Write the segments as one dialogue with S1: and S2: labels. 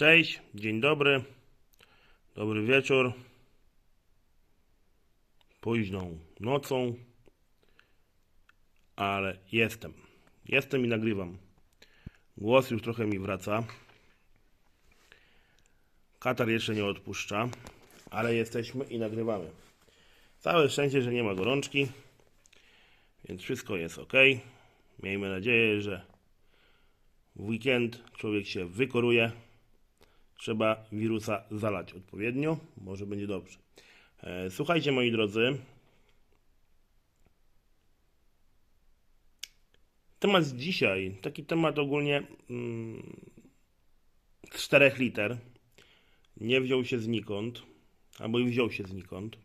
S1: Cześć, dzień dobry, dobry wieczór, późną nocą, ale jestem. Jestem i nagrywam. Głos już trochę mi wraca. Katar jeszcze nie odpuszcza, ale jesteśmy i nagrywamy. Całe szczęście, że nie ma gorączki, więc wszystko jest ok. Miejmy nadzieję, że w weekend człowiek się wykoruje. Trzeba wirusa zalać odpowiednio, może będzie dobrze. E, Słuchajcie, moi drodzy. Temat dzisiaj, taki temat ogólnie mm, z czterech liter. Nie wziął się znikąd, albo i wziął się znikąd.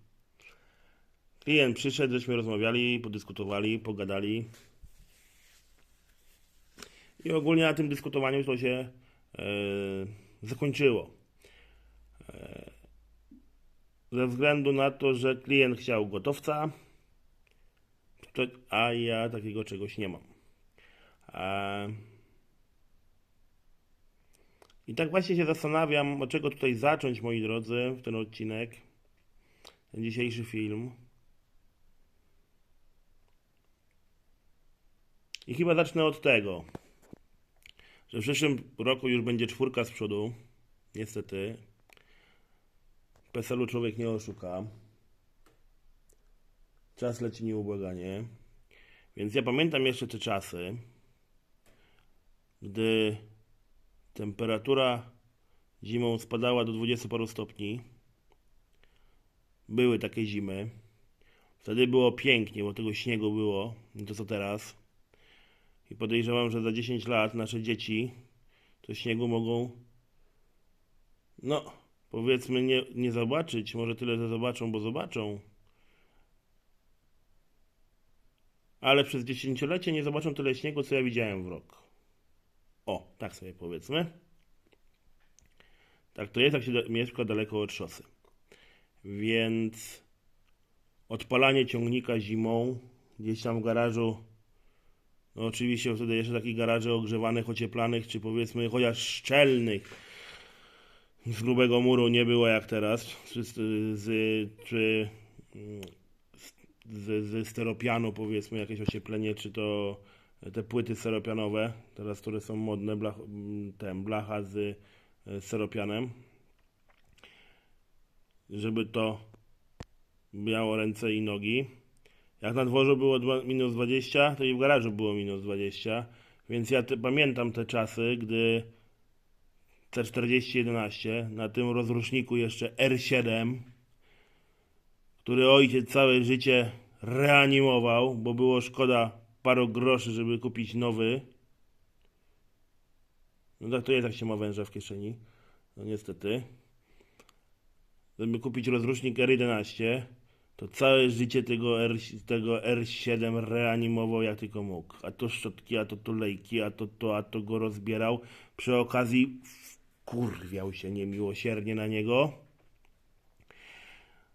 S1: Klient przyszedł, żeśmy rozmawiali, podyskutowali, pogadali. I ogólnie na tym dyskutowaniu to się e, zakończyło. E, ze względu na to, że klient chciał gotowca, to, a ja takiego czegoś nie mam. E, I tak właśnie się zastanawiam, od czego tutaj zacząć, moi drodzy, w ten odcinek, ten dzisiejszy film. I chyba zacznę od tego, w przyszłym roku już będzie czwórka z przodu. Niestety. PESEL-u człowiek nie oszuka. Czas leci nieubłaganie. Więc ja pamiętam jeszcze te czasy, gdy temperatura zimą spadała do 20 paru stopni. Były takie zimy. Wtedy było pięknie, bo tego śniegu było, nie to co teraz. I podejrzewam, że za 10 lat nasze dzieci to śniegu mogą, no, powiedzmy, nie, nie zobaczyć. Może tyle, że zobaczą, bo zobaczą. Ale przez dziesięciolecie nie zobaczą tyle śniegu, co ja widziałem w rok. O, tak sobie powiedzmy. Tak to jest, jak się mieszka daleko od szosy. Więc odpalanie ciągnika zimą gdzieś tam w garażu no oczywiście wtedy jeszcze takich garaży ogrzewanych, ocieplanych, czy powiedzmy chociaż szczelnych. Z grubego muru nie było jak teraz, czy z, czy mm, z, z steropianu powiedzmy jakieś ocieplenie, czy to te płyty steropianowe, teraz które są modne, blach, mm, ten, blacha z e, steropianem, żeby to miało ręce i nogi. Jak na dworzu było dwa- minus 20, to i w garażu było minus 20. Więc ja te, pamiętam te czasy, gdy C4011 na tym rozruszniku jeszcze R7, który ojciec całe życie reanimował, bo było szkoda paru groszy, żeby kupić nowy. No tak to jest, jak się ma węża w kieszeni. No niestety. Żeby kupić rozrusznik R11, to całe życie tego, R, tego R7 reanimował jak tylko mógł. A to szczotki, a to tulejki, a to to, a to go rozbierał. Przy okazji kurwiał się niemiłosiernie na niego.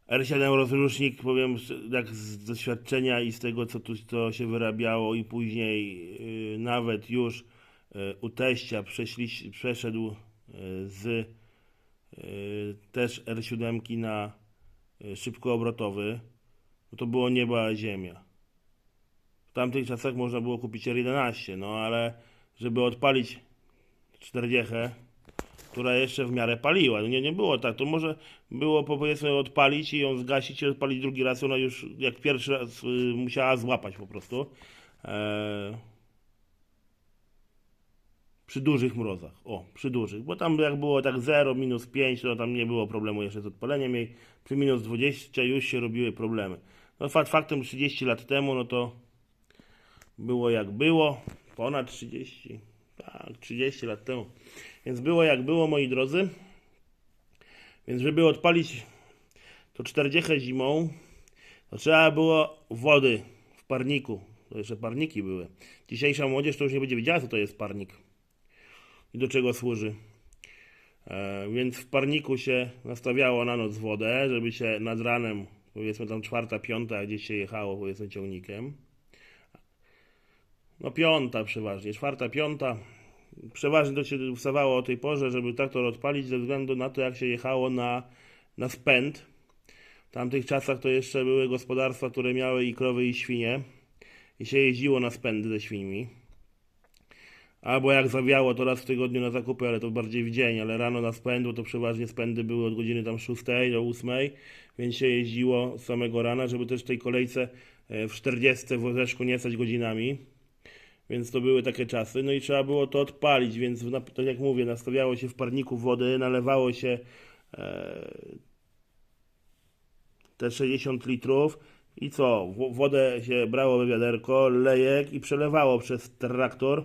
S1: R7 rozrusznik, powiem jak z doświadczenia i z tego, co tu co się wyrabiało i później yy, nawet już yy, u teścia przeszli, przeszedł yy, z yy, też R7 na y, szybkoobrotowy, no to było nieba a ziemia. W tamtych czasach można było kupić R11, no ale żeby odpalić 40, która jeszcze w miarę paliła, no nie, nie było tak, to może było po- powiedzmy odpalić i ją zgasić i odpalić drugi raz, ona już jak pierwszy raz y, musiała złapać po prostu. Eee, przy dużych mrozach. O, przy dużych. Bo tam jak było tak 0, minus 5, to tam nie było problemu jeszcze z odpaleniem jej. Przy minus 20 już się robiły problemy. No fakt faktem 30 lat temu, no to było jak było. Ponad 30. Tak, 30 lat temu. Więc było jak było, moi drodzy. Więc żeby odpalić to 40 zimą, to trzeba było wody w parniku. To jeszcze parniki były. Dzisiejsza młodzież to już nie będzie wiedziała, co to jest parnik i do czego służy. E, więc w parniku się nastawiało na noc wodę, żeby się nad ranem, powiedzmy tam czwarta, piąta, gdzieś się jechało, powiedzmy ciągnikiem. No piąta przeważnie, czwarta, piąta, Przeważnie to się wstawało o tej porze, żeby traktor odpalić ze względu na to, jak się jechało na, na spęd. W tamtych czasach to jeszcze były gospodarstwa, które miały i krowy, i świnie. I się jeździło na spędy ze świńmi. Albo jak zawiało, to raz w tygodniu na zakupy, ale to bardziej w dzień, ale rano na spędu to przeważnie spędy były od godziny tam 6 do 8, więc się jeździło samego rana, żeby też w tej kolejce e, w 40 w Orzeszku nie stać godzinami. Więc to były takie czasy. No i trzeba było to odpalić, więc tak jak mówię, nastawiało się w parniku wody, nalewało się e, te 60 litrów i co? Wodę się brało we wiaderko, lejek i przelewało przez traktor.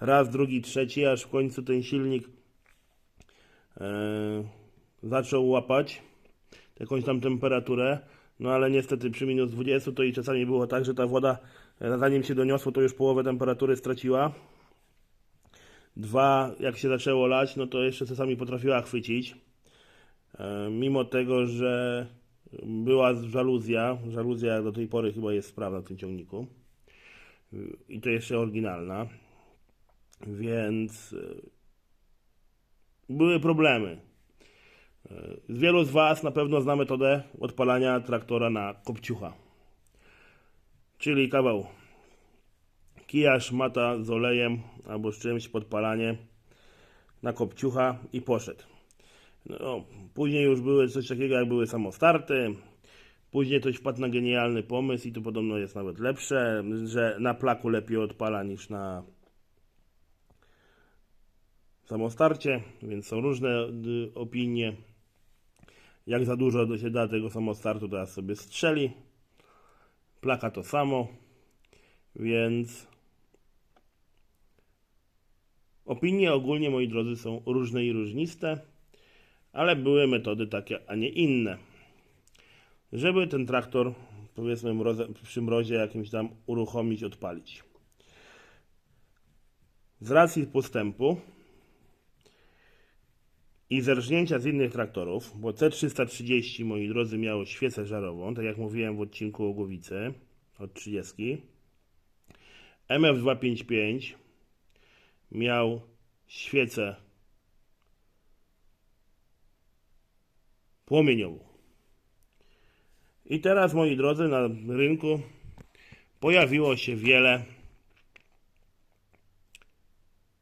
S1: Raz, drugi, trzeci, aż w końcu ten silnik e, zaczął łapać jakąś tam temperaturę. No ale niestety przy minus 20 to i czasami było tak, że ta woda e, zanim się doniosło, to już połowę temperatury straciła. Dwa, jak się zaczęło lać, no to jeszcze czasami potrafiła chwycić. E, Mimo tego, że była żaluzja, żaluzja do tej pory chyba jest sprawna w tym ciągniku. I to jeszcze oryginalna. Więc e, były problemy. E, wielu z Was na pewno zna metodę odpalania traktora na kopciucha. Czyli kawał kija, szmata z olejem albo z czymś podpalanie na kopciucha i poszedł. No, później już były coś takiego jak były samostarty. Później ktoś wpadł na genialny pomysł i to podobno jest nawet lepsze, że na plaku lepiej odpala niż na samostarcie, więc są różne y, opinie. Jak za dużo się da tego samostartu, teraz sobie strzeli. Plaka to samo, więc opinie ogólnie, moi drodzy, są różne i różniste, ale były metody takie, a nie inne. Żeby ten traktor, powiedzmy, przy mrozie jakimś tam uruchomić, odpalić. Z racji postępu i zerżnięcia z innych traktorów, bo C330, moi drodzy, miało świecę żarową, tak jak mówiłem w odcinku o głowicy od 30. MF255 miał świecę płomieniową. I teraz, moi drodzy, na rynku pojawiło się wiele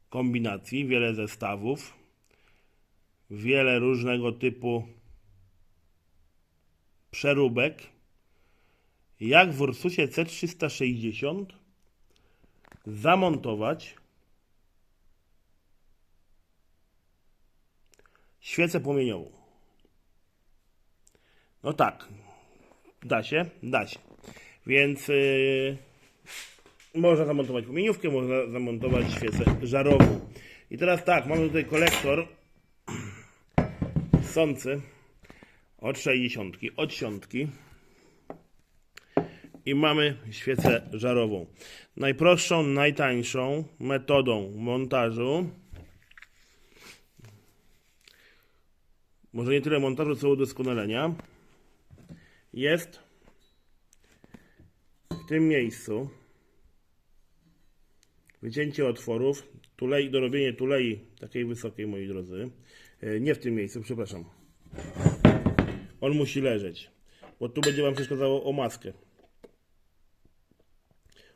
S1: kombinacji, wiele zestawów, wiele różnego typu przeróbek. Jak w Ursusie C360 zamontować świecę płomieniową. No tak, da się, da się. Więc yy, można zamontować płomieniówkę, można zamontować świecę żarową. I teraz tak, mamy tutaj kolektor od 60, od siątki i mamy świecę żarową. Najprostszą, najtańszą metodą montażu może nie tyle montażu, co udoskonalenia jest w tym miejscu wycięcie otworów, tulei, dorobienie tulei takiej wysokiej, moi drodzy. E, Nie w tym miejscu, przepraszam. On musi leżeć, bo tu będzie Wam przeszkadzało o maskę.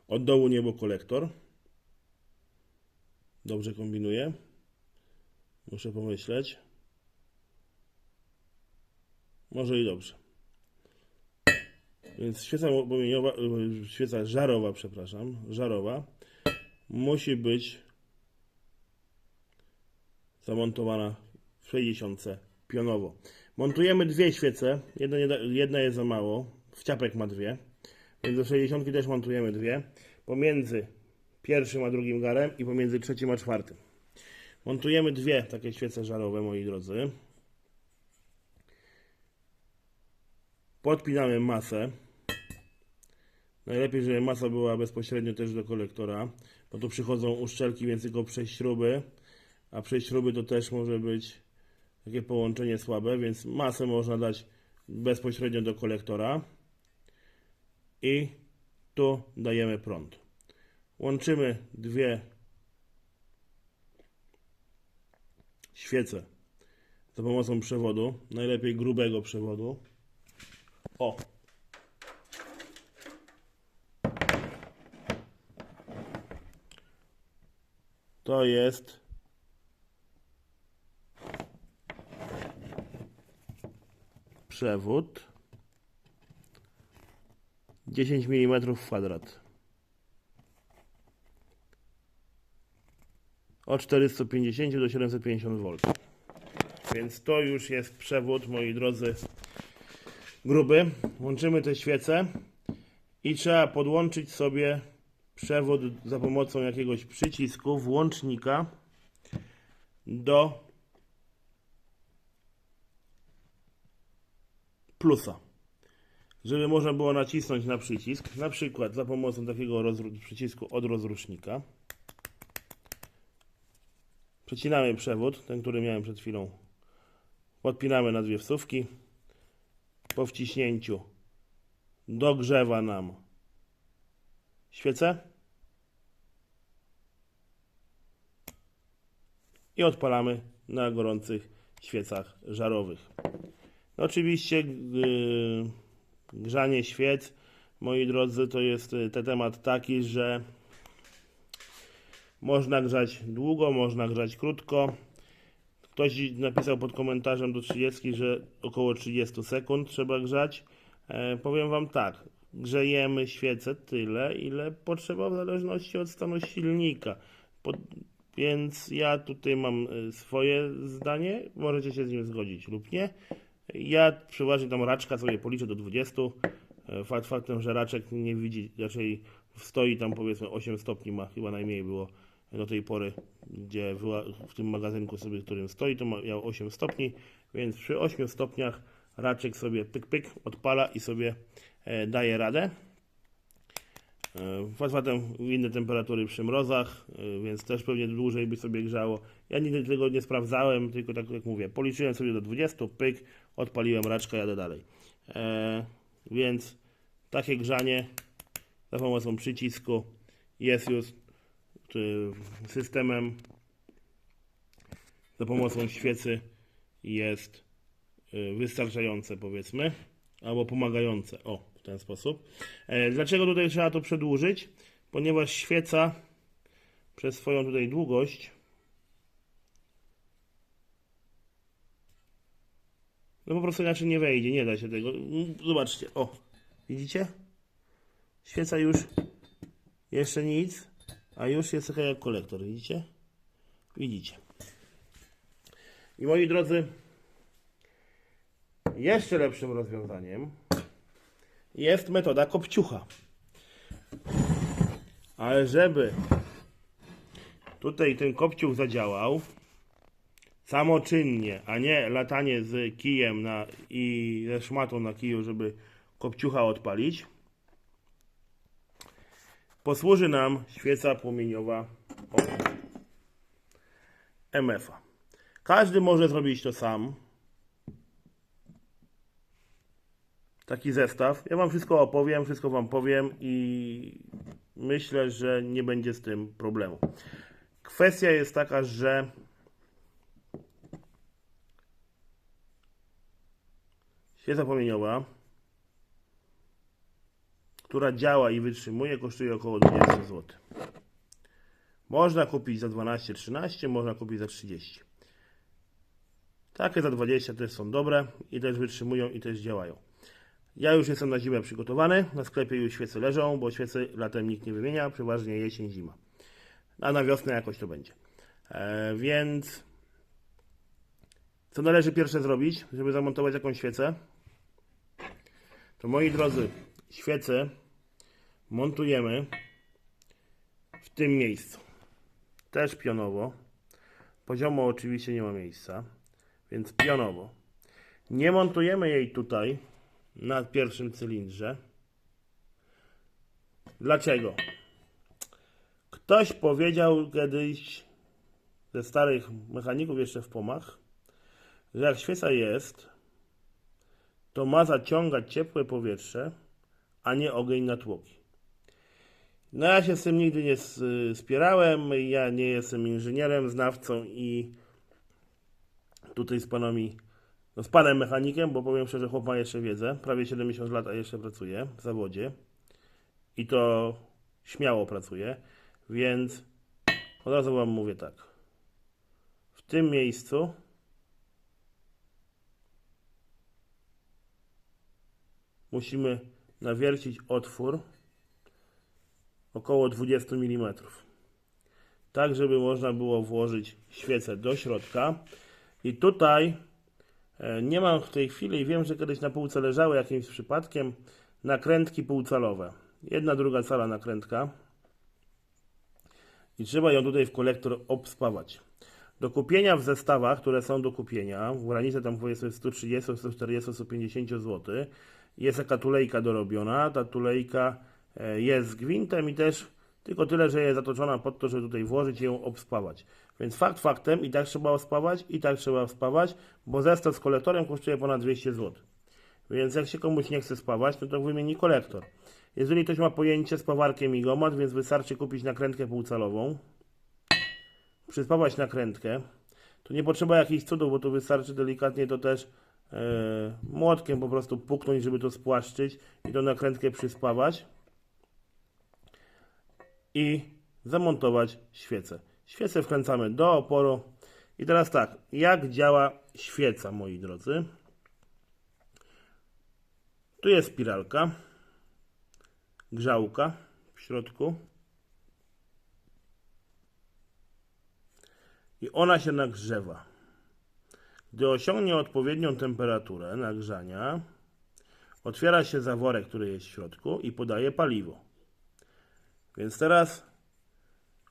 S1: Od dołu niebo kolektor. Dobrze kombinuję. Muszę pomyśleć. Może i dobrze. Więc świeca y, świeca żarowa, przepraszam, żarowa musi być zamontowana 60 pionowo. Montujemy dwie świece, jedna, jedna jest za mało, wciapek ma dwie, więc do 60 też montujemy dwie, pomiędzy pierwszym a drugim garem i pomiędzy trzecim a czwartym. Montujemy dwie takie świece żarowe, moi drodzy. Podpinamy masę. Najlepiej, żeby masa była bezpośrednio też do kolektora, bo tu przychodzą uszczelki, więc tylko przejść śruby, a przejść śruby to też może być takie połączenie słabe, więc masę można dać bezpośrednio do kolektora i tu dajemy prąd. Łączymy dwie świecę za pomocą przewodu, najlepiej grubego przewodu. O! To jest przewód 10 mm kwadrat. Od 450 do 750 V. Więc to już jest przewód, moi drodzy, gruby. Łączymy te świece i trzeba podłączyć sobie przewód za pomocą jakiegoś przycisku, włącznika do plusa. Żeby można było nacisnąć na przycisk, na przykład za pomocą takiego przycisku od rozrusznika. Przecinamy przewód, ten, który miałem przed chwilą. Podpinamy na dwie wsówki. Po wciśnięciu dogrzewa nam świecę. I odpalamy na gorących świecach żarowych. Oczywiście yy, grzanie świec, moi drodzy, to jest y, ten temat taki, że można grzać długo, można grzać krótko. Ktoś napisał pod komentarzem do 30, że około 30 sekund trzeba grzać. E, powiem Wam tak, grzejemy świecę tyle, ile potrzeba w zależności od stanu silnika. Pod, więc ja tutaj mam e, swoje zdanie, możecie się z nim zgodzić lub nie. Ja przeważnie tam raczka sobie policzę do 20. E, Fakt faktem, że raczek nie widzi, raczej stoi tam powiedzmy 8 stopni ma, chyba najmniej było do tej pory, gdzie była w tym magazynku sobie, w którym stoi, to miał 8 stopni, więc przy 8 stopniach raczek sobie pyk pyk odpala i sobie e, daje radę. E, Faktem inne temperatury przy mrozach, e, więc też pewnie dłużej by sobie grzało. Ja nigdy tego nie sprawdzałem, tylko tak jak mówię, policzyłem sobie do 20, pyk, odpaliłem raczka, jadę dalej. E, więc takie grzanie za pomocą przycisku jest już systemem za pomocą świecy jest y, wystarczające powiedzmy, albo pomagające, o w ten sposób. E, Dlaczego tutaj trzeba to przedłużyć? Ponieważ świeca przez swoją tutaj długość no po prostu inaczej nie wejdzie, nie da się tego. Zobaczcie, o, widzicie? Świeca już jeszcze nic, a już jest taka jak kolektor, widzicie? Widzicie. I moi drodzy, jeszcze lepszym rozwiązaniem jest metoda kopciucha. Ale żeby tutaj ten kopciuch zadziałał samoczynnie, a nie latanie z kijem na, i ze szmatą na kiju, żeby kopciucha odpalić, posłuży nam świeca płomieniowa MF-a. Każdy może zrobić to sam. Taki zestaw. Ja Wam wszystko opowiem, wszystko Wam powiem i myślę, że nie będzie z tym problemu. Kwestia jest taka, że świeca płomieniowa, która działa i wytrzymuje, kosztuje około 20 zł. Można kupić za 12-13, można kupić za 30. Takie za 20 też są dobre i też wytrzymują i też działają. Ja już jestem na zimę przygotowany, na sklepie już świece leżą, bo świece latem nikt nie wymienia, przeważnie jesień, zima. A na wiosnę jakoś to będzie. E, więc co należy pierwsze zrobić, żeby zamontować jakąś świecę? To moi drodzy, świecę montujemy w tym miejscu. Też pionowo. Poziomo oczywiście nie ma miejsca, więc pionowo. Nie montujemy jej tutaj na pierwszym cylindrze. Dlaczego? Ktoś powiedział kiedyś ze starych mechaników jeszcze w pomach, że jak świeca jest, to ma zaciągać ciepłe powietrze, a nie ogień na tłoki. No ja się z tym nigdy nie spierałem, ja nie jestem inżynierem, znawcą i tutaj z panami, no z panem mechanikiem, bo powiem szczerze, chłop ma jeszcze wiedzę, prawie 70 lat, a jeszcze pracuje w zawodzie i to śmiało pracuje, więc od razu wam mówię tak. W tym miejscu musimy nawiercić otwór około 20 mm. Tak, żeby można było włożyć świecę do środka. I tutaj e, nie mam w tej chwili, wiem, że kiedyś na półce leżały jakimś przypadkiem nakrętki półcalowe. Jedna, druga cala nakrętka. I trzeba ją tutaj w kolektor obspawać. Do kupienia w zestawach, które są do kupienia, w granicy tam powiedzmy 130, 140, 150 zł, jest taka tulejka dorobiona. Ta tulejka e, jest z gwintem i też tylko tyle, że jest zatoczona pod to, żeby tutaj włożyć i ją obspawać. Więc fakt faktem, i tak trzeba obspawać, i tak trzeba obspawać, bo zestaw z kolektorem kosztuje ponad 200 zł. Więc jak się komuś nie chce spawać, no to wymieni kolektor. Jeżeli ktoś ma pojęcie z pawarkiem igomat, więc wystarczy kupić nakrętkę półcalową, przyspawać nakrętkę, to nie potrzeba jakichś cudów, bo tu wystarczy delikatnie to też młotkiem po prostu puknąć, żeby to spłaszczyć i tą nakrętkę przyspawać i zamontować świecę. Świecę wkręcamy do oporu. I teraz tak, jak działa świeca, moi drodzy? Tu jest spiralka, grzałka w środku. I ona się nagrzewa. Gdy osiągnie odpowiednią temperaturę nagrzania, otwiera się zaworek, który jest w środku i podaje paliwo. Więc teraz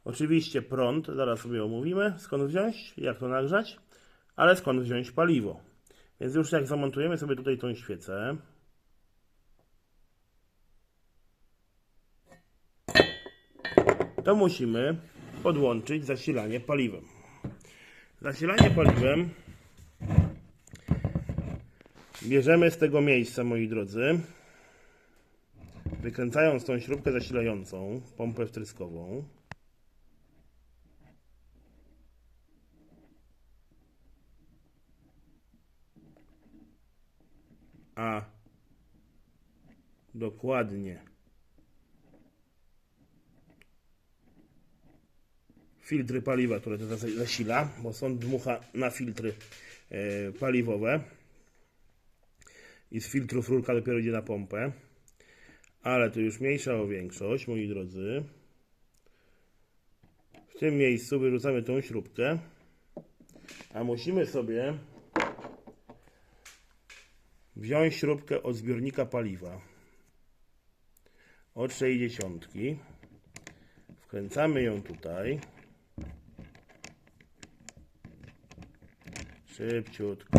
S1: oczywiście prąd, zaraz sobie omówimy, skąd wziąć, jak to nagrzać, ale skąd wziąć paliwo. Więc już jak zamontujemy sobie tutaj tą świecę, to musimy podłączyć zasilanie paliwem. Zasilanie paliwem bierzemy z tego miejsca, moi drodzy, wykręcając tą śrubkę zasilającą, pompę wtryskową. A dokładnie filtry paliwa, które to zas- zasila, bo są dmucha na filtry e, paliwowe i z filtrów rurka dopiero idzie na pompę. Ale to już mniejsza o większość, moi drodzy. W tym miejscu wyrzucamy tą śrubkę, a musimy sobie wziąć śrubkę od zbiornika paliwa od 60. Wkręcamy ją tutaj. Szybciutko.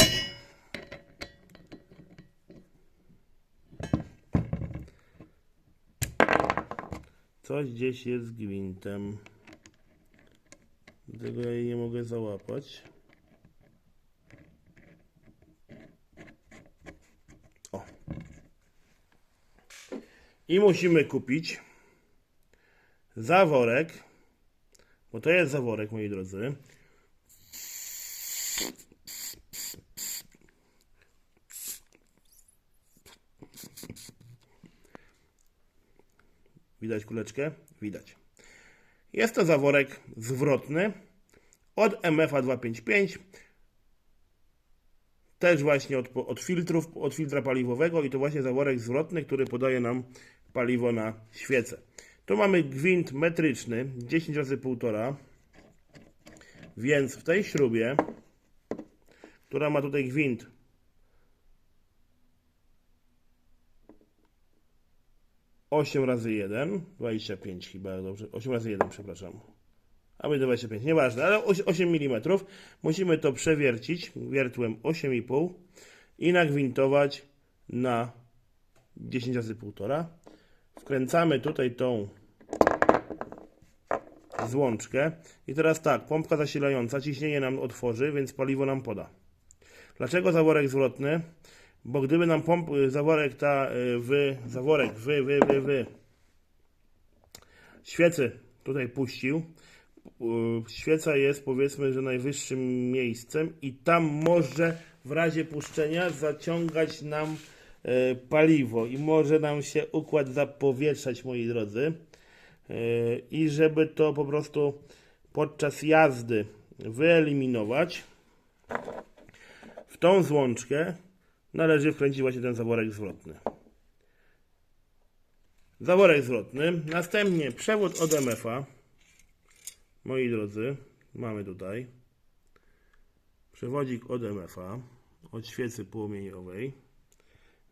S1: Coś gdzieś jest z gwintem. Dlatego ja jej nie mogę załapać. O. I musimy kupić zaworek, bo to jest zaworek, moi drodzy. Widać kuleczkę? Widać. Jest to zaworek zwrotny od MFA 255. Też właśnie od, od filtrów, od filtra paliwowego i to właśnie zaworek zwrotny, który podaje nam paliwo na świecę. Tu mamy gwint metryczny 10 razy 1,5 więc w tej śrubie, która ma tutaj gwint osiem razy 1, 25 chyba, dobrze, 8 razy 1, przepraszam. A my 25, nieważne, ale 8 mm. Musimy to przewiercić wiertłem 8,5 i nagwintować na 10 razy 1,5. Wkręcamy tutaj tą złączkę i teraz tak, pompka zasilająca ciśnienie nam otworzy, więc paliwo nam poda. Dlaczego zaworek zwrotny? Bo gdyby nam pomp, zaworek ta, y, wy, zaworek, wy, wy, wy, wy, świecy tutaj puścił, y, świeca jest powiedzmy, że najwyższym miejscem i tam może w razie puszczenia zaciągać nam e, paliwo i może nam się układ zapowietrzać, moi drodzy. E, I żeby to po prostu podczas jazdy wyeliminować, w tą złączkę należy wkręcić właśnie ten zaworek zwrotny. Zaworek zwrotny, następnie przewód od MF-a. Moi drodzy, mamy tutaj przewodzik od MF-a, od świecy płomieniowej,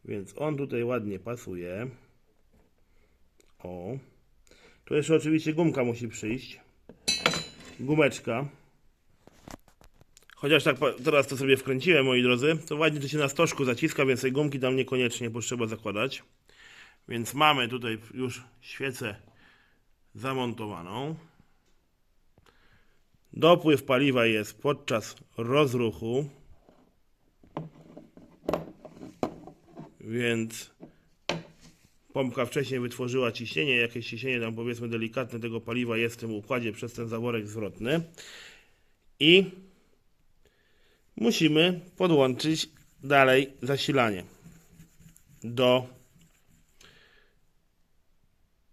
S1: więc on tutaj ładnie pasuje. O, tu jeszcze oczywiście gumka musi przyjść, gumeczka. Chociaż tak teraz to sobie wkręciłem, moi drodzy, to ładnie to się na stożku zaciska, więc tej gumki tam niekoniecznie potrzeba zakładać. Więc mamy tutaj już świecę zamontowaną. Dopływ paliwa jest podczas rozruchu. Więc pompka wcześniej wytworzyła ciśnienie, jakieś ciśnienie tam powiedzmy delikatne tego paliwa jest w tym układzie przez ten zaworek zwrotny. I musimy podłączyć dalej zasilanie do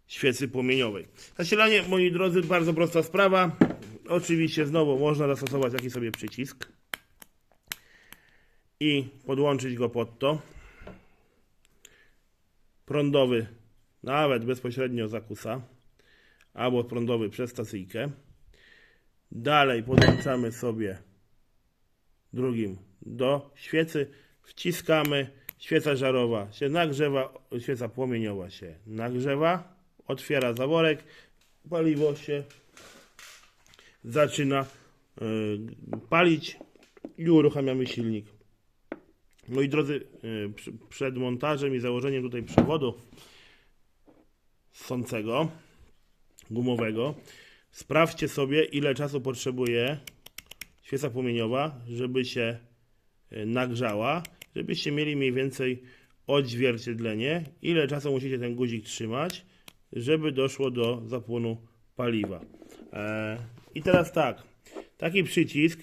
S1: świecy płomieniowej. Zasilanie, moi drodzy, bardzo prosta sprawa. Oczywiście znowu można zastosować taki sobie przycisk i podłączyć go pod to. Prądowy, nawet bezpośrednio z akusa, albo prądowy przez stacyjkę. Dalej podłączamy sobie drugim do świecy, wciskamy, świeca żarowa się nagrzewa, świeca płomieniowa się nagrzewa, otwiera zaworek, paliwo się zaczyna y, palić i uruchamiamy silnik. Moi drodzy, y, przed montażem i założeniem tutaj przewodu sącego, gumowego, sprawdźcie sobie, ile czasu potrzebuje świeca płomieniowa, żeby się y, nagrzała, żebyście mieli mniej więcej odzwierciedlenie, ile czasu musicie ten guzik trzymać, żeby doszło do zapłonu paliwa. E, I teraz tak, taki przycisk,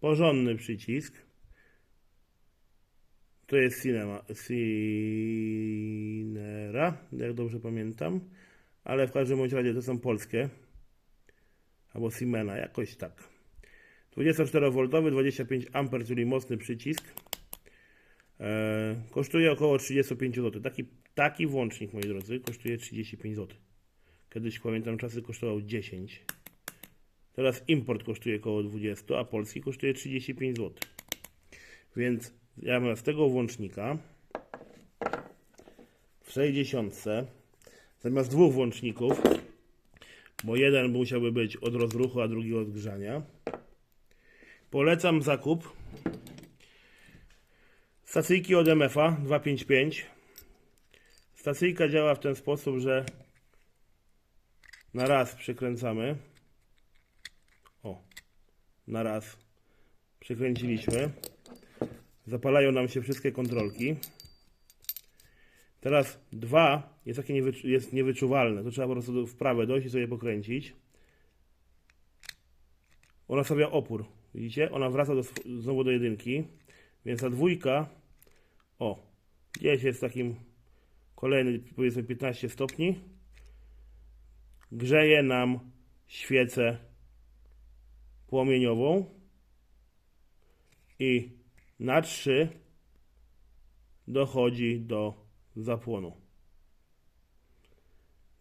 S1: porządny przycisk, to jest Cinema, Cinera, jak dobrze pamiętam, ale w każdym razie to są polskie, albo Siemena, jakoś tak. 24V, 25 A, czyli mocny przycisk. E, kosztuje około 35 zł. Taki, taki włącznik, moi drodzy, kosztuje 35 zł. Kiedyś pamiętam czasy kosztował 10. Teraz import kosztuje około 20, a polski kosztuje 35 zł. Więc ja mam z tego włącznika w 60 zamiast dwóch włączników, bo jeden musiałby być od rozruchu, a drugi od grzania. Polecam zakup stacyjki od MFA 255. Stacyjka działa w ten sposób, że na raz przekręcamy. O, na raz przekręciliśmy. Zapalają nam się wszystkie kontrolki. Teraz dwa jest takie niewyczu- jest niewyczuwalne. To trzeba po prostu w prawe dojść i sobie pokręcić. Ona stawia opór. Widzicie? Ona wraca do, znowu do jedynki. Więc ta dwójka, o, gdzieś jest takim kolejny, powiedzmy 15 stopni. Grzeje nam świecę płomieniową. I na 3 dochodzi do zapłonu.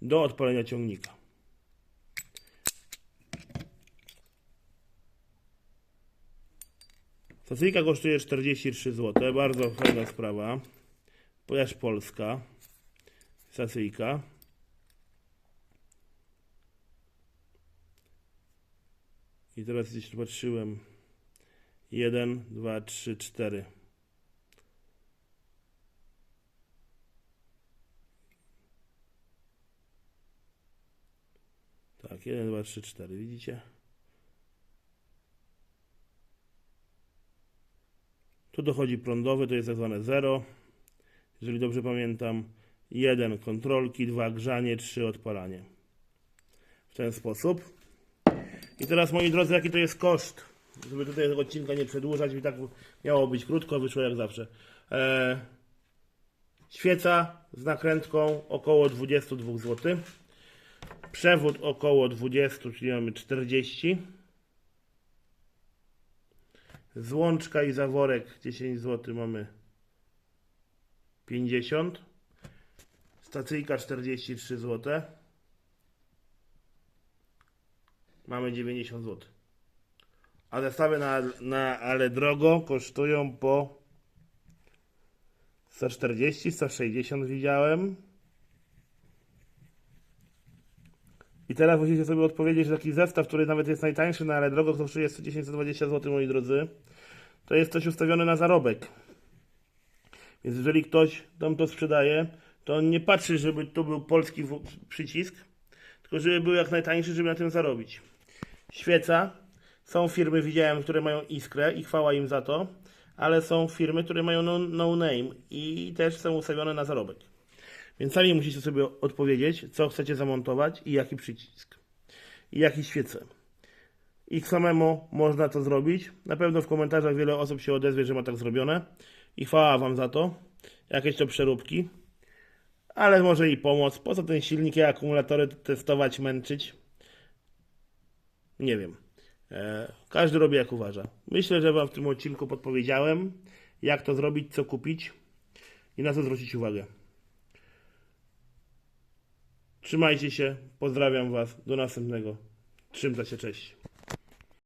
S1: Do odpalenia ciągnika. Stacyjka kosztuje 43 zł. Bardzo fajna sprawa. Pojaż polska. Stacyjka. I teraz tu patrzyłem. 1, 2, 3, 4. Tak, 1, 2, 3, 4. Widzicie? Tu dochodzi prądowy, to jest tak zwane 0. Jeżeli dobrze pamiętam, 1 kontrolki, 2 grzanie, 3 odpalanie. W ten sposób. I teraz moi drodzy, jaki to jest koszt? Żeby tutaj tego odcinka nie przedłużać, i tak miało być krótko, wyszło jak zawsze. E, świeca z nakrętką około 22 zł. Przewód około 20, czyli mamy 40. Złączka i zaworek 10 zł mamy 50. Stacyjka 43 zł. Mamy 90 zł. A zestawy na, na ale drogo kosztują po 140, 160 widziałem. I teraz musicie sobie odpowiedzieć, że taki zestaw, który nawet jest najtańszy na ale drogo, kosztuje 110-120 zł, moi drodzy. To jest coś ustawione na zarobek. Więc jeżeli ktoś tam to sprzedaje, to on nie patrzy, żeby to był polski przycisk, tylko żeby był jak najtańszy, żeby na tym zarobić. Świeca. Są firmy, widziałem, które mają iskrę i chwała im za to, ale są firmy, które mają no, no name i też są ustawione na zarobek. Więc sami musicie sobie odpowiedzieć, co chcecie zamontować i jaki przycisk. I jaki świecę. I samemu można to zrobić. Na pewno w komentarzach wiele osób się odezwie, że ma tak zrobione. I chwała Wam za to. Jakieś to przeróbki. Ale może i pomoc. Poza ten silniki, akumulatory testować, męczyć. Nie wiem. E, każdy robi jak uważa. Myślę, że Wam w tym odcinku podpowiedziałem, jak to zrobić, co kupić i na co zwrócić uwagę. Trzymajcie się, pozdrawiam Was, do następnego. Trzymajcie się, cześć.